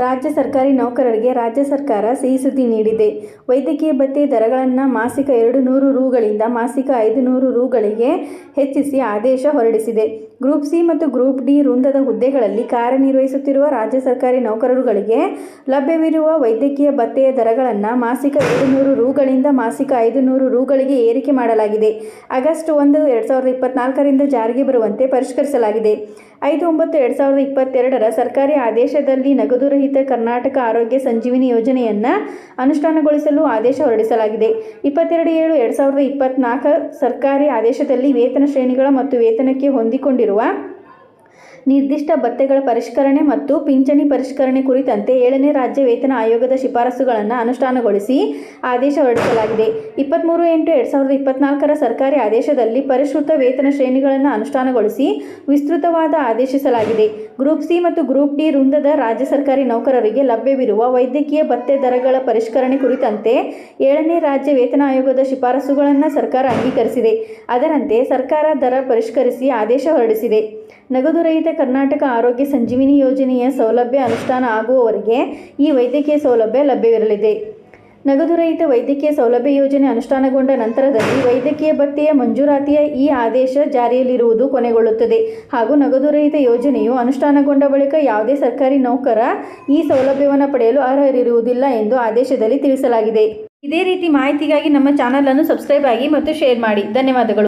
ರಾಜ್ಯ ಸರ್ಕಾರಿ ನೌಕರರಿಗೆ ರಾಜ್ಯ ಸರ್ಕಾರ ಸಿಹಿ ಸುದ್ದಿ ನೀಡಿದೆ. ವೈದ್ಯಕೀಯ ಭತ್ಯೆ ದರಗಳನ್ನು ಮಾಸಿಕ ಎರಡು ನೂರು ರೂಗಳಿಂದ ಮಾಸಿಕ ಐದು ನೂರು ರುಗಳಿಗೆ ಹೆಚ್ಚಿಸಿ ಆದೇಶ ಹೊರಡಿಸಿದೆ. ಗ್ರೂಪ್ ಸಿ ಮತ್ತು ಗ್ರೂಪ್ ಡಿ ವೃಂದದ ಹುದ್ದೆಗಳಲ್ಲಿ ಕಾರ್ಯನಿರ್ವಹಿಸುತ್ತಿರುವ ರಾಜ್ಯ ಸರ್ಕಾರಿ ನೌಕರರುಗಳಿಗೆ ಲಭ್ಯವಿರುವ ವೈದ್ಯಕೀಯ ಭತ್ತೆಯ ದರಗಳನ್ನು ಮಾಸಿಕ ಐದುನೂರು ನೂರು ರುಗಳಿಂದ ಮಾಸಿಕ ಐದು ನೂರು ರುಗಳಿಗೆ ಏರಿಕೆ ಮಾಡಲಾಗಿದೆ. ಆಗಸ್ಟ್ ಒಂದು, ಎರಡು ಸಾವಿರದ ಇಪ್ಪತ್ನಾಲ್ಕರಿಂದ ಜಾರಿಗೆ ಬರುವಂತೆ ಪರಿಷ್ಕರಿಸಲಾಗಿದೆ. ಐದು, ಒಂಬತ್ತು, ಎರಡು ಸಾವಿರದ ಇಪ್ಪತ್ತೆರಡರ ಸರ್ಕಾರಿ ಆದೇಶದಲ್ಲಿ ನಗದುರಹಿತ ಕರ್ನಾಟಕ ಆರೋಗ್ಯ ಸಂಜೀವಿನಿ ಯೋಜನೆಯನ್ನು ಅನುಷ್ಠಾನಗೊಳಿಸಲು ಆದೇಶ ಹೊರಡಿಸಲಾಗಿದೆ. ಇಪ್ಪತ್ತೆರಡು, ಏಳು, ಎರಡು ಸಾವಿರದ ಇಪ್ಪತ್ನಾಲ್ಕು ಸರ್ಕಾರಿ ಆದೇಶದಲ್ಲಿ ವೇತನ ಶ್ರೇಣಿಗಳ ಮತ್ತು ವೇತನಕ್ಕೆ ಹೊಂದಿಕೊಂಡಿರುವ ಆಗಿರುವ ನಿರ್ದಿಷ್ಟ ಭತ್ತೆಗಳ ಪರಿಷ್ಕರಣೆ ಮತ್ತು ಪಿಂಚಣಿ ಪರಿಷ್ಕರಣೆ ಕುರಿತಂತೆ ಏಳನೇ ರಾಜ್ಯ ವೇತನ ಆಯೋಗದ ಶಿಫಾರಸುಗಳನ್ನು ಅನುಷ್ಠಾನಗೊಳಿಸಿ ಆದೇಶ ಹೊರಡಿಸಲಾಗಿದೆ. ಇಪ್ಪತ್ತ್ಮೂರು ಎಂಟು ಎರಡು ಸಾವಿರದ ಇಪ್ಪತ್ನಾಲ್ಕರ ಸರ್ಕಾರಿ ಆದೇಶದಲ್ಲಿ ಪರಿಷ್ಕೃತ ವೇತನ ಶ್ರೇಣಿಗಳನ್ನು ಅನುಷ್ಠಾನಗೊಳಿಸಿ ವಿಸ್ತೃತವಾದ ಆದೇಶಿಸಲಾಗಿದೆ. ಗ್ರೂಪ್ ಸಿ ಮತ್ತು ಗ್ರೂಪ್ ಡಿ ವೃಂದದ ರಾಜ್ಯ ಸರ್ಕಾರಿ ನೌಕರರಿಗೆ ಲಭ್ಯವಿರುವ ವೈದ್ಯಕೀಯ ಭತ್ತೆ ದರಗಳ ಪರಿಷ್ಕರಣೆ ಕುರಿತಂತೆ ಏಳನೇ ರಾಜ್ಯ ವೇತನ ಆಯೋಗದ ಶಿಫಾರಸುಗಳನ್ನು ಸರ್ಕಾರ ಅಂಗೀಕರಿಸಿದೆ. ಅದರಂತೆ ಸರ್ಕಾರ ದರ ಪರಿಷ್ಕರಿಸಿ ಆದೇಶ ಹೊರಡಿಸಿದೆ. ನಗದು ರಹಿತ ಕರ್ನಾಟಕ ಆರೋಗ್ಯ ಸಂಜೀವಿನಿ ಯೋಜನೆಯ ಸೌಲಭ್ಯ ಅನುಷ್ಠಾನ ಆಗುವವರೆಗೆ ಈ ವೈದ್ಯಕೀಯ ಸೌಲಭ್ಯ ಲಭ್ಯವಿರಲಿದೆ. ನಗದು ರಹಿತ ವೈದ್ಯಕೀಯ ಸೌಲಭ್ಯ ಯೋಜನೆ ಅನುಷ್ಠಾನಗೊಂಡ ನಂತರದಲ್ಲಿ ವೈದ್ಯಕೀಯ ಭತ್ಯೆಯ ಮಂಜೂರಾತಿಯ ಈ ಆದೇಶ ಜಾರಿಯಲ್ಲಿರುವುದು ಕೊನೆಗೊಳ್ಳುತ್ತದೆ. ಹಾಗೂ ನಗದು ರಹಿತ ಯೋಜನೆಯು ಅನುಷ್ಠಾನಗೊಂಡ ಬಳಿಕ ಯಾವುದೇ ಸರ್ಕಾರಿ ನೌಕರ ಈ ಸೌಲಭ್ಯವನ್ನು ಪಡೆಯಲು ಅರ್ಹರಿರುವುದಿಲ್ಲ ಎಂದು ಆದೇಶದಲ್ಲಿ ತಿಳಿಸಲಾಗಿದೆ. ಇದೇ ರೀತಿ ಮಾಹಿತಿಗಾಗಿ ನಮ್ಮ ಚಾನಲನ್ನು ಸಬ್ಸ್ಕ್ರೈಬ್ ಆಗಿ ಮತ್ತು ಶೇರ್ ಮಾಡಿ. ಧನ್ಯವಾದಗಳು.